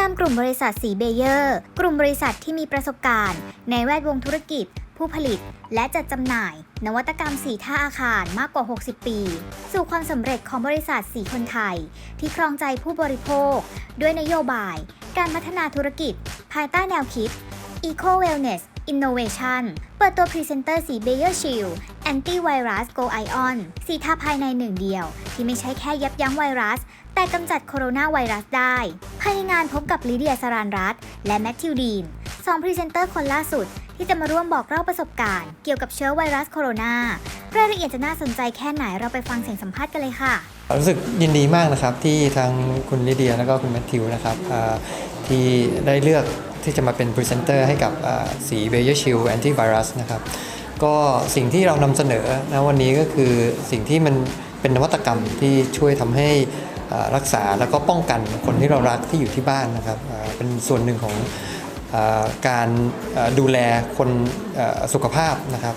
นำกลุ่มบริษัทสีเบเยอร์ กลุ่มบริษัทที่มีประสบการณ์ ในแวดวงธุรกิจ ผู้ผลิต และจัดจำหน่าย นวัตกรรมสีท่าอาคารมากกว่า 60 ปี สู่ความสำเร็จของบริษัทสีคนไทย ที่ครองใจผู้บริโภค ด้วยนโยบาย การพัฒนาธุรกิจ ภายใต้แนวคิด Eco Wellness Innovation เปิดตัวพรีเซนเตอร์สีเบเยอร์ชิล Anti Virus Go Ion สีทาภายในหนึ่งเดียว ที่ไม่ใช่แค่ยับยั้งไวรัส แต่กำจัดโคโรนาไวรัสได้ ภายในงานพบกับลิเดียสรานรัตและแมทธิวดีนสองพรีเซนเตอร์คนล่าสุด ที่จะมาร่วมบอกเล่าประสบการณ์ เกี่ยวกับเชื้อไวรัสโคโรนารายละเอียดจะน่าสนใจแค่ไหนเราไปฟังเสียงสัมภาษณ์กันเลยค่ะ รู้สึกยินดีมากนะครับที่ทางคุณลิเดียแล้วก็คุณแมทธิวนะครับที่ได้เลือกที่จะมาเป็นพรีเซนเตอร์ให้กับสีเบเยอร์ชิลแอนตี้ไวรัสนะครับ ก็สิ่งที่เรานำเสนอนะวันนี้ก็คือสิ่งที่มันเป็นนวัตกรรมที่ช่วยทำให้รักษาแล้วก็ป้องกันคนที่เรารักที่อยู่ที่บ้านนะครับเป็นส่วนหนึ่งของอการดูแลคนสุขภาพนะครับ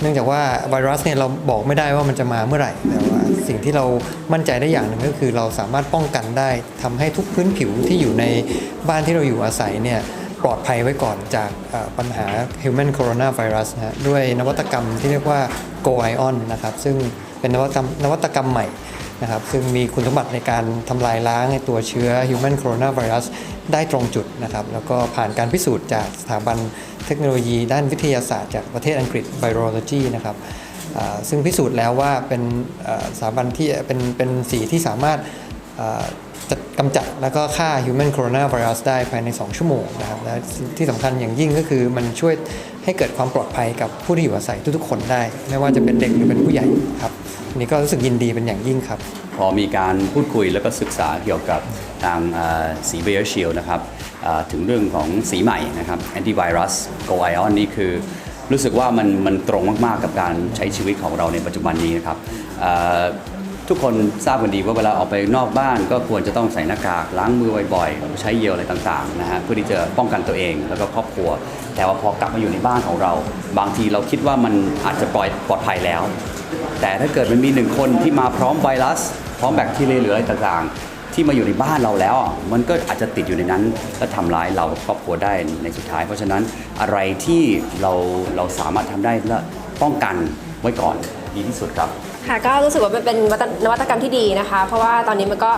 เนื่องจากว่าไวรัสเนี่ยเราบอกไม่ได้ว่ามันจะมาเมื่อไหร่แต่ว่าสิ่งที่เรามั่นใจได้อย่างหนึ่งก็คือเราสามารถป้องกันได้ทำให้ทุกพื้นผิวที่อยู่ในบ้านที่เราอยู่อาศัยเนี่ย ปลอดภัยไว้ก่อนจากปัญหา Human Coronavirus นะฮะด้วยนวัตกรรมที่เรียกว่า Go Ion นะครับซึ่งเป็นนวัตกรรมนวัตกรรมใหม่นะครับซึ่งมีคุณสมบัติในการทำลายล้างในตัวเชื้อ Human Coronavirus ได้ตรงจุดนะครับแล้วก็ผ่านการพิสูจน์จากสถาบันเทคโนโลยีด้านวิทยาศาสตร์จากประเทศอังกฤษ Virology นะครับซึ่งพิสูจน์แล้วว่าเป็นสถาบันที่เป็นเป็นสีที่สามารถ จะกำจัดแล้วก็ฆ่า Human Coronavirus ได้ภายใน 2 ชั่วโมงนะครับและที่สำคัญอย่างยิ่งก็คือมันช่วยให้เกิดความปลอดภัยกับผู้ที่อยู่อาศัยทุกๆ คนได้ ไม่ว่าจะเป็นเด็กหรือเป็นผู้ใหญ่ครับอันนี้ก็รู้สึกยินดีเป็นอย่างยิ่งครับ พอมีการพูดคุยแล้วก็ศึกษาเกี่ยวกับทางสีเบ y ร์ชิลนะครับถึงเรื่องของสีใหม่นะครับแอนติไวรัสโกไอออนนี่คือรู้สึกว่ามันมันตรงมากๆกับการใช้ชีวิตของเราในปัจจุบันนี้นะครับ ทุกคนทราบกันดีว่าเวลาออกไปนอกบ้าน ก็ควรจะต้องใส่หน้ากากล้างมือบ่อยๆ ใช้เยลอะไรต่างๆนะฮะเพื่อที่จะป้องกันตัวเองแล้วก็ครอบครัว แต่ว่าพอกลับมาอยู่ในบ้านของเรา บางทีเราคิดว่ามันอาจจะปลอดปลอดภัยแล้ว แต่ถ้าเกิดมันมีหนึ่งคนที่มาพร้อมไวรัส พร้อมแบคทีเรียหรืออะไรต่างๆ ที่มาอยู่ในบ้านเราแล้ว มันก็อาจจะติดอยู่ในนั้นและทำร้ายเราครอบครัวได้ในสุดท้าย เพราะฉะนั้นอะไรที่เราเราสามารถทำได้และป้องกันไว้ก่อน ดีที่สุดครับ ค่ะก็รู้สึกว่ามันเป็นนวัตกรรมที่ดีนะคะ เพราะว่าตอนนี้มันก็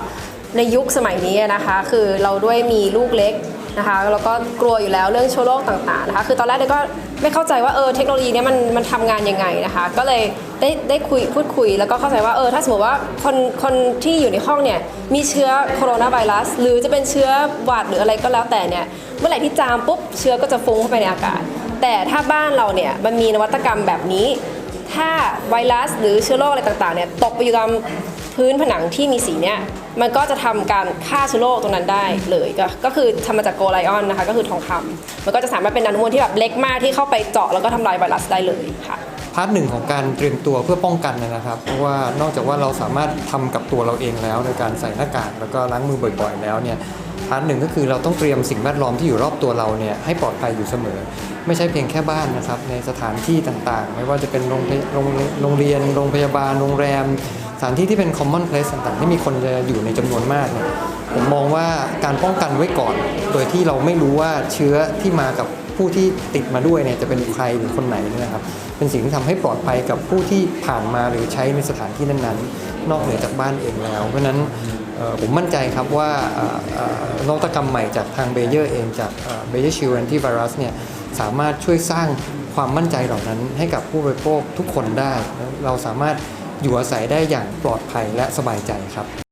ในยุคสมัยนี้นะคะ คือเราด้วยมีลูกเล็กนะคะแล้วก็กลัวอยู่แล้วเรื่องเชื้อโรคต่างๆนะคะคือตอนแรกเนี่ยก็ไม่เข้าใจว่าเออเทคโนโลยีเนี้มันมันทำงานยังไงนะคะ ก็เลยได้ได้คุยพูดคุย แล้วก็เข้าใจว่าเออถ้าสมมติว่าคนคนที่อยู่ในห้องเนี่ยมีเชื้อโคโรนาไวรัส หรือจะเป็นเชื้อหวัดหรืออะไรก็แล้วแต่เนี่ยเมื่อไหร่ที่จามปุ๊บเชื้อก็จะฟุ้งเข้าไปในอากาศ แต่ถ้าบ้านเราเนี่ยมันมีนวัตกรรมแบบนี้ ถ้าไวรัสหรือเชื้อโรคอะไรต่างๆเนี่ยตกไปอยู่ตามพื้นผนังที่มีสีเนี่ยมันก็จะทำการฆ่าเชื้อโรคตรงนั้นได้เลยก็ก็คือทำมาจากโกไลออนนะคะก็คือทองคำมันก็จะสามารถเป็นอนุมูลที่แบบเล็กมากที่เข้าไปเจาะแล้วก็ทำลายไวรัสได้เลยค่ะพาร์ทหนึ่งของการเตรียมตัวเพื่อป้องกันนะครับ เพราะว่านอกจากว่าเราสามารถทำกับตัวเราเองแล้ว ในการใส่หน้ากากแล้วก็ล้างมือบ่อย ๆ แล้วเนี่ย พาร์ทหนึ่งก็คือเราต้องเตรียมสิ่งแวดล้อมที่อยู่รอบตัวเราเนี่ยให้ปลอดภัยอยู่เสมอ ไม่ใช่เพียงแค่บ้านนะครับในสถานที่ต่างๆ ไม่ว่าจะเป็นโรงโรงโรงเรียนโรงพยาบาลโรงแรม สถานที่ที่เป็นคอมมอนเพลสต่างๆ ที่มีคนจะอยู่ในจำนวนมากเนี่ยผมมองว่าการป้องกันไว้ก่อน โดยที่เราไม่รู้ว่าเชื้อที่มากับ ผู้ที่ติดมาด้วยเนี่ยจะเป็นใครหรือคนไหนนะครับ เป็นสิ่งที่ทำให้ปลอดภัยกับผู้ที่ผ่านมาหรือใช้ในสถานที่นั้นๆ นอกเหนือจากบ้านเองแล้ว เพราะฉะนั้นผมมั่นใจครับว่านวัตกรรมใหม่จากทางเบเยอร์เองจากเบเยอร์ชิลแอนตี้ไวรัสเนี่ยสามารถช่วยสร้างความมั่นใจเหล่านั้นให้กับผู้บริโภคทุกคนได้ เราสามารถอยู่อาศัยได้อย่างปลอดภัยและสบายใจครับ